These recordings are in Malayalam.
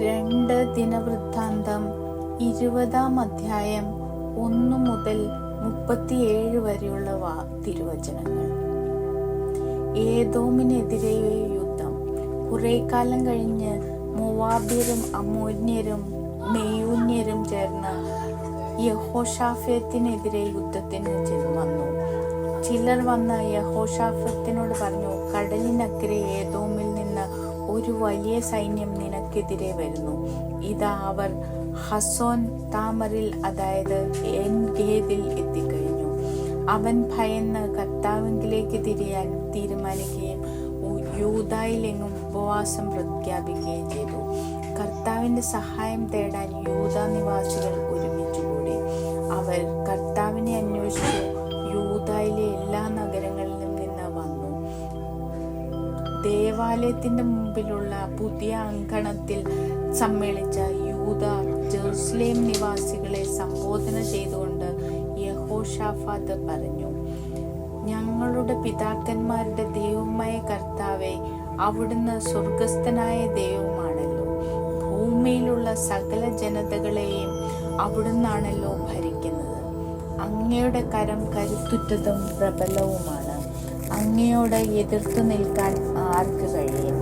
രണ്ട് ദിനവൃത്താന്തം ഇരുപതാം അധ്യായം ഒന്നു മുതൽ മുപ്പത്തിയേഴ് വരെയുള്ള വാ- തിരുവചനങ്ങൾ. ഏതോമിനെതിരെ യുദ്ധം. കുറെ കാലം കഴിഞ്ഞ് മൂവാബ്യരും അമൂന്യരും മെയൂന്യരും ചേർന്ന് യഹോഷാഫത്തിനെതിരെ യുദ്ധത്തിന് വന്നു. ചിലർ വന്ന് യഹോഷാഫത്തിനോട് പറഞ്ഞു കടലിനക്കരെ ഏതോമിൽ ഒരു വലിയ സൈന്യം നിനക്കെതിരെ വരുന്നു. ഇതാ അവർ ഹസോൻ താമറിൽ അതായത് എൻ ഗേദിൽ എത്തിക്കഴിഞ്ഞു. അവൻ ഭയന്ന് കർത്താവിലേക്ക് തിരിയാൻ തീരുമാനിക്കുകയും യൂതായിലെങ്ങും ഉപവാസം പ്രഖ്യാപിക്കുകയും ചെയ്തു. കർത്താവിന്റെ സഹായം തേടാൻ യൂത നിവാസികൾ ഒരുമിച്ചുകൂടി അവർ കർത്താവിനെ അന്വേഷിച്ചു. യൂതായിലെ എല്ലാ ദേവാലയത്തിന്റെ മുമ്പിലുള്ള പുതിയ അങ്കണത്തിൽ സമ്മേളിച്ച യൂത ജെറുസലേം നിവാസികളെ സംബോധന ചെയ്തുകൊണ്ട് യഹോഷാഫാദ് പറഞ്ഞു ഞങ്ങളുടെ പിതാക്കന്മാരുടെ ദൈവമായ കർത്താവെ അവിടുന്ന് സ്വർഗസ്ഥനായ ദൈവമാണല്ലോ. ഭൂമിയിലുള്ള സകല ജനതകളെയും അവിടുന്നാണല്ലോ ഭരിക്കുന്നത്. അങ്ങയുടെ കരം കരുത്തുറ്റതും പ്രബലവുമാണ്. അങ്ങയോട് എതിർത്തു നിൽക്കാൻ ആർക്ക് കഴിയും?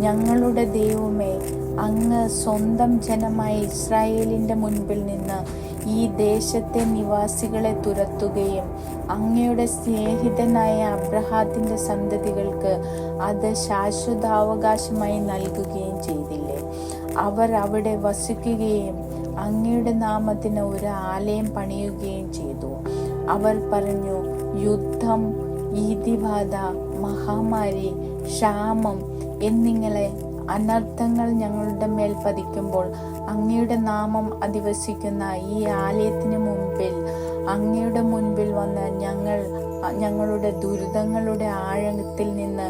ഞങ്ങളുടെ ദൈവമേ അങ്ങ് സ്വന്തം ജനമായ ഇസ്രായേലിന്റെ മുൻപിൽ നിന്ന് ഈ ദേശത്തെ നിവാസികളെ തുരത്തുകയും അങ്ങയുടെ സ്നേഹിതനായ അബ്രഹാത്തിന്റെ സന്തതികൾക്ക് അത് ശാശ്വതാവകാശമായി നൽകുകയും ചെയ്തില്ലേ? അവർ അവിടെ വസിക്കുകയും അങ്ങയുടെ നാമത്തിന് ഒരു ആലയം പണിയുകയും ചെയ്തു. അവർ പറഞ്ഞു യുദ്ധം ഈതിബാധ മഹാമാരി ക്ഷാമം എന്നിങ്ങനെ അനർത്ഥങ്ങൾ ഞങ്ങളുടെ മേൽ പതിക്കുമ്പോൾ അങ്ങയുടെ നാമം അധിവസിക്കുന്ന ഈ ആലയത്തിന് മുമ്പിൽ അങ്ങയുടെ മുൻപിൽ വന്ന് ഞങ്ങൾ ഞങ്ങളുടെ ദുരിതങ്ങളുടെ ആഴത്തിൽ നിന്ന്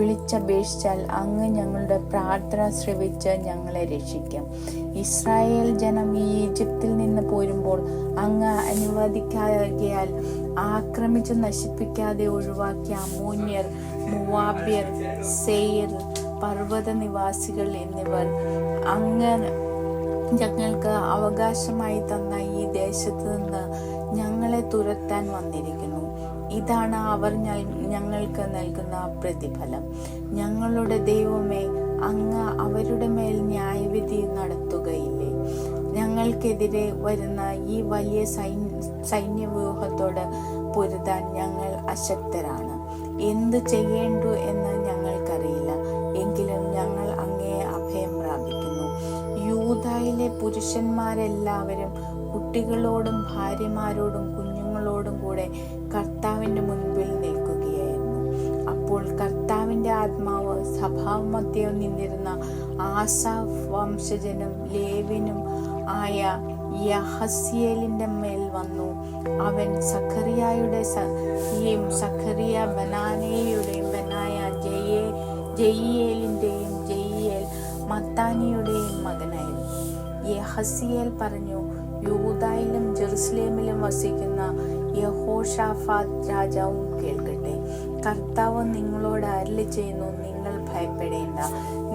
വിളിച്ചപേക്ഷിച്ചാൽ അങ്ങ് ഞങ്ങളുടെ പ്രാർത്ഥന ശ്രവിച്ച് ഞങ്ങളെ രക്ഷിക്കും. ഇസ്രായേൽ ജനം ഈ ഈജിപ്തിൽ നിന്ന് പോരുമ്പോൾ അങ്ങ് അനുവദിക്കാകിയാൽ ആക്രമിച്ചു നശിപ്പിക്കാതെ ഒഴിവാക്കിയ അമൂന്യർ മുവാബ്യർ സെയർ പർവത നിവാസികൾ എന്നിവർ അങ്ങ് ഞങ്ങൾക്ക് അവകാശമായി തന്ന ഈ ദേശത്ത് നിന്ന് ഞങ്ങളെ തുരത്താൻ വന്നിരിക്കുന്നു. ഇതാണ് അവർ ഞങ്ങൾക്ക് നൽകുന്ന പ്രതിഫലം. ഞങ്ങളുടെ ദൈവമേ അങ്ങ് അവരുടെ മേൽ ന്യായവിധി നടത്തുകയില്ലേ? ഞങ്ങൾക്കെതിരെ വരുന്ന ഈ വലിയ സൈന്യ സൈന്യവ്യൂഹത്തോട് പൊരുതാൻ ഞങ്ങൾ അശക്തരാണ്. എന്തു ചെയ്യേണ്ടു എന്ന് ഞങ്ങൾക്കറിയില്ല. എങ്കിലും ഞങ്ങൾ അങ്ങയെ അഭയം പ്രാപിക്കുന്നു. യൂതായിലെ പുരുഷന്മാരെല്ലാവരും കുട്ടികളോടും ഭാര്യമാരോടും കർത്താവിന്റെ മുൻപിൽ നിൽക്കുകയായിരുന്നു. അപ്പോൾ കർത്താവിന്റെ ആത്മാവ് സഭാമധ്യം നിന്നിരുന്ന ആസാ വംശജനും ലേവിനും ആയ യഹസിയലിന്റെ മേൽ വന്നു. അവൻ സഖറിയായുടെ സഖിയും സഖറിയ ബനാനയുടെയും ബനായ ജയേ ജയിയേലിന്റെയും ജയിയേൽ മത്താനിയുടെയും മകനായിരുന്നു. യഹസിയേൽ പറഞ്ഞു യൂതായിലും ജെറുസലേമിലും വസിക്കുന്ന യഹോഷാഫാത്ത് രാജാവും കേൾക്കട്ടെ. കർത്താവ് നിങ്ങളോട് അരളി ചെയ്യുന്നു നിങ്ങൾ ഭയപ്പെടേണ്ട.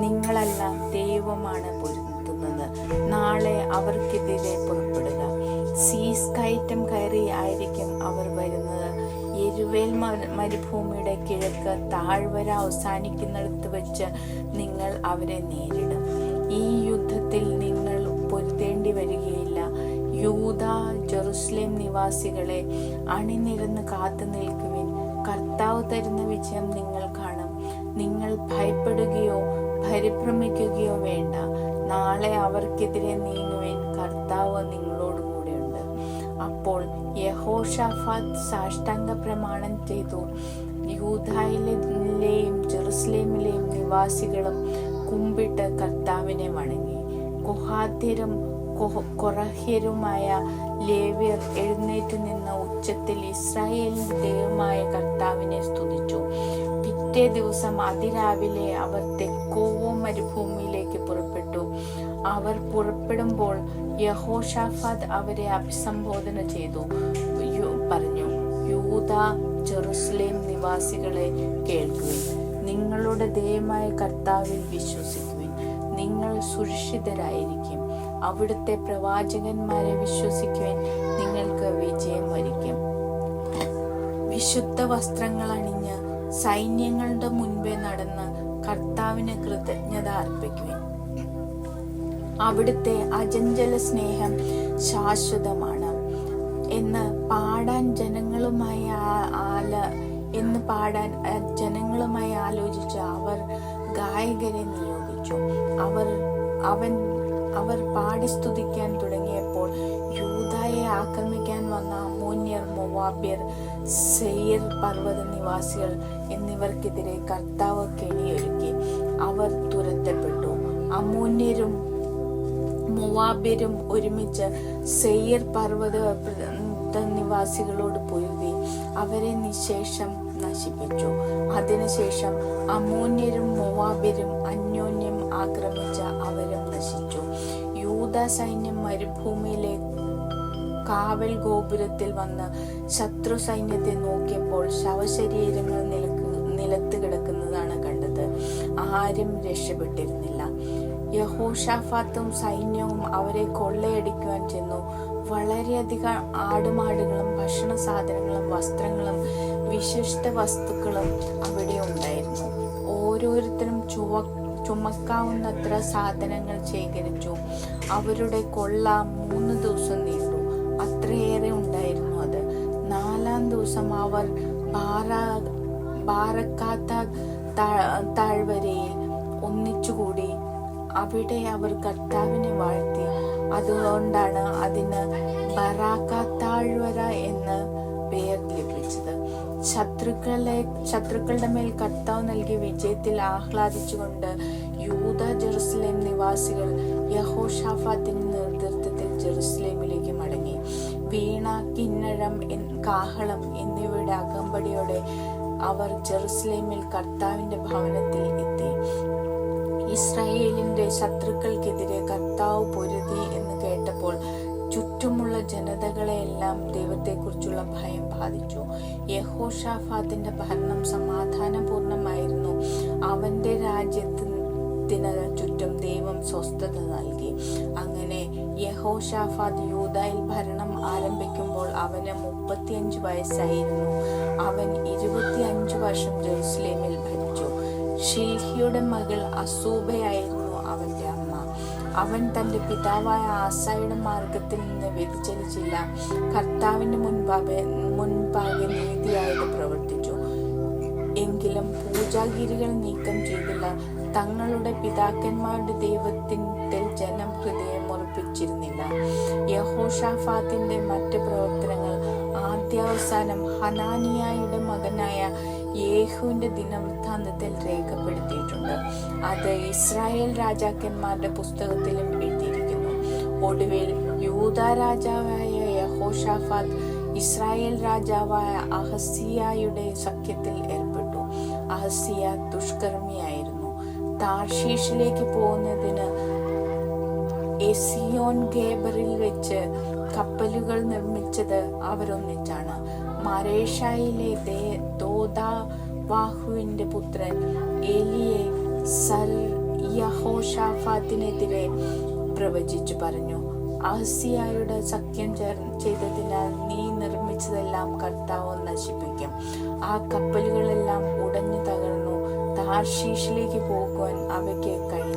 നിങ്ങളല്ല ദൈവമാണ് പൊരുത്തുന്നത് നാളെ അവർക്കെതിരെ പുറപ്പെടുക. സീസ് കയറ്റം കയറി ആയിരിക്കും അവർ വരുന്നത്. എരുവേൽ മരുഭൂമിയുടെ കിഴക്ക് താഴ്വര അവസാനിക്കുന്നിടത്ത് വെച്ച് നിങ്ങൾ അവരെ നേരിടും. ഈ യുദ്ധത്തിൽ നിങ്ങൾ പൊരുത്തേണ്ടി വരികയില്ല. യൂത ജെറുസലേം നിവാസികളെ അണിനിരന്ന് കാത്തു നിൽക്കുവിൻ. കർത്താവ് തരുന്ന വിജയം നിങ്ങൾ കാണും. നിങ്ങൾ ഭയപ്പെടുകയോ പരിഭ്രമിക്കുകയോ വേണ്ട. നാളെ അവർക്കെതിരെ നീങ്ങുവിൻ. കർത്താവ് നിങ്ങളോട് കൂടെയുണ്ട്. അപ്പോൾ യഹോഷാഫാത്ത് സാഷ്ടാംഗ പ്രമാണം ചെയ്തു. യൂതായിലെയും ജെറുസലേമിലെയും നിവാസികളും കുമ്പിട്ട് കർത്താവിനെ വണങ്ങി. കൊഹ- കൊറഹ്യരുമായ ലേവ്യർ എഴുന്നേറ്റ് നിന്ന് ഉച്ചത്തിൽ ഇസ്രായേലിന്റെ ദൈവമായ കർത്താവിനെ സ്തുതിച്ചു. പിറ്റേ ദിവസം അതിരാവിലെ അവർ തെക്കോവോ മരുഭൂമിയിലേക്ക് പുറപ്പെട്ടു. അവർ പുറപ്പെടുമ്പോൾ യഹോഷാഫാദ് അവരെ അഭിസംബോധന ചെയ്തു. പറഞ്ഞു യൂത ജെറുസലേം നിവാസികളെ കേൾക്കുക നിങ്ങളുടെ ദയമായ കർത്താവിൽ വിശ്വസിക്കുവിൻ. നിങ്ങൾ സുരക്ഷിതരായിരിക്കും. അവിടുത്തെ പ്രവാചകന്മാരെ വിശ്വസിക്കുവാൻ നിങ്ങൾക്ക് വിജയം വരിക്കും വിശുദ്ധ വസ്ത്രങ്ങൾ അണിഞ്ഞ് സൈന്യങ്ങളുടെ മുൻപേ നടന്ന് കർത്താവിന് കൃതജ്ഞത അർപ്പിക്കുവാൻ. അവിടുത്തെ അജഞ്ചല സ്നേഹം ശാശ്വതമാണ്. എന്ന് പാടാൻ ജനങ്ങളുമായി ആല എന്ന് പാടാൻ ജനങ്ങളുമായി ആലോചിച്ച് അവർ ഗായകരെ നിയോഗിച്ചു. അവർ അവൻ അവർ പാടി സ്തുതിക്കാൻ തുടങ്ങിയപ്പോൾ യൂതായെ ആക്രമിക്കാൻ വന്ന അമോന്യർ മൊവാബ്യർ സെയ്യർ പർവത നിവാസികൾ എന്നിവർക്കെതിരെ കർത്താവ് കെണിയൊരുക്കി. അവർ തുരത്തപ്പെട്ടു. അമോന്യരും മൊവാബ്യരും ഒരുമിച്ച് സെയ്യർ പർവത നിവാസികളോട് പൊരുതി. അവരെ നിശേഷം നശിപ്പിച്ചു. അതിനുശേഷം അമോന്യരും മൊവാബ്യരും അന്യോന്യം ആക്രമിച്ച അവരും നശിച്ചു. യൂത സൈന്യം മരുഭൂമിയിലെ കാവൽ ഗോപുരത്തിൽ വന്ന് ശത്രു സൈന്യത്തെ നോക്കിയപ്പോൾ ശവശരീരങ്ങൾ നിലയ്ക്ക് നിലത്ത് കിടക്കുന്നതാണ് കണ്ടത്. ആരും രക്ഷപ്പെട്ടിരുന്നില്ല. യഹോഷാഫാത്തും സൈന്യവും അവരെ കൊള്ളയടിക്കുവാൻ ചെന്നു. വളരെയധികം ആടുമാടുകളും ഭക്ഷണ സാധനങ്ങളും വസ്ത്രങ്ങളും വിശിഷ്ട വസ്തുക്കളും അവിടെ ഉണ്ടായിരുന്നു. ഓരോരുത്തരും ചുവ ചുമക്കാവുന്നത്ര സാധനങ്ങൾ ശേഖരിച്ചു. അവരുടെ കൊള്ള മൂന്ന് ദിവസം നീണ്ടു. അത്രയേറെ ഉണ്ടായിരുന്നു അത്. നാലാം ദിവസം അവർ ബാറ ബാറക്കാത്ത താഴ്വരയിൽ ഒന്നിച്ചുകൂടി. അവിടെ അവർ കർത്താവിനെ വാഴ്ത്തി. അതുകൊണ്ടാണ് അതിന് ബറാക്കാത്താഴ്വര എന്ന് പേർ ലഭിച്ചത് ശത്രുക്കളെ ശത്രുക്കളുടെ മേൽ കർത്താവ് നൽകിയ വിജയത്തിൽ ആഹ്ലാദിച്ചുകൊണ്ട് യൂത ജെറുസലേം നിവാസികൾ യഹോഷാഫാത്തിന്റെ നേതൃത്വത്തിൽ ജെറുസലേമിലേക്ക് മടങ്ങി. വീണ കിന്നഴം കാഹളം എന്നിവയുടെ അകമ്പടിയോടെ അവർ ജെറുസലേമിൽ കർത്താവിന്റെ ഭവനത്തിൽ എത്തി. ഇസ്രായേലിന്റെ ശത്രുക്കൾക്കെതിരെ കർത്താവ് പൊരുതി എന്ന് കേട്ടപ്പോൾ ജനതകളെയെല്ലാം ദൈവത്തെക്കുറിച്ചുള്ള ഭയം ബാധിച്ചു. യഹോഷാഫാത്തിന്റെ ഭരണം സമാധാനപൂർണമായിരുന്നു. അവന്റെ രാജ്യത്തിന് ചുറ്റും ദൈവം സ്വസ്ഥത നൽകി. അങ്ങനെ യഹോഷാഫാദ് യൂതായിൽ ഭരണം ആരംഭിക്കുമ്പോൾ അവന് മുപ്പത്തിയഞ്ച് വയസ്സായിരുന്നു. അവൻ ഇരുപത്തിയഞ്ച് വർഷം ജെറുസലേമിൽ ഭരിച്ചു. ഷിൽഹിയുടെ മകൾ അസൂബയായിരുന്നു അവന്റെ അവൻ തന്റെ പിതാവായ ആസായുടെ മാർഗത്തിൽ നിന്ന് വ്യതിചലിച്ചില്ല കർത്താവിന്റെ മുൻപാകെ മുൻപാകെ നീതിയായത് പ്രവർത്തിച്ചു. എങ്കിലും പൂജാഗിരികൾ നീക്കം ചെയ്തില്ല. തങ്ങളുടെ പിതാക്കന്മാരുടെ ദൈവത്തിന്റെ ജനം ഹൃദയം ഉറപ്പിച്ചിരുന്നില്ല. യഹോഷാഫാത്തിന്റെ മറ്റ് പ്രവർത്തനങ്ങൾ. ആദ്യാവസാനം ഹനാനിയായുടെ മകനായ യേഹുവിന്റെ ദിനവൃത്താന്തത്തിൽ രേഖപ്പെടുത്തിയിട്ടുണ്ട് അത് ഇസ്രായേൽ രാജാക്കന്മാരുടെ പുസ്തകത്തിലും എഴുതിയിരിക്കുന്നു. ഒടുവിൽ യൂത രാജാവായ യഹോഷാഫാത്ത് ഇസ്രായേൽ രാജാവായ അഹസിയായുടെ സഖ്യത്തിൽ ഏർപ്പെട്ടു. അഹസിയ ദുഷ്കർമ്മിയായിരുന്നു. താർഷീഷിലേക്ക് പോകുന്നതിന് എസിയോൻ ഗേബറിൽ വെച്ച് കപ്പലുകൾ നിർമ്മിച്ചത് അവരൊന്നിച്ചാണ്. മരേഷായിലെ ദേ- ദോദാവാഹുവിന്റെ പുത്രൻ ഏലിയെ സർ യഹോഷാഫാത്തിനെതിരെ പ്രവചിച്ചു പറഞ്ഞു. ആസിയായുടെ സഖ്യം ചേർ ചെയ്തതിനാൽ നീ നിർമ്മിച്ചതെല്ലാം കർത്താവ് നശിപ്പിക്കും. ആ കപ്പലുകളെല്ലാം ഉടഞ്ഞു തകർന്നു. താർഷീഷിലേക്ക് പോകുവാൻ അവയ്ക്ക് കഴിഞ്ഞു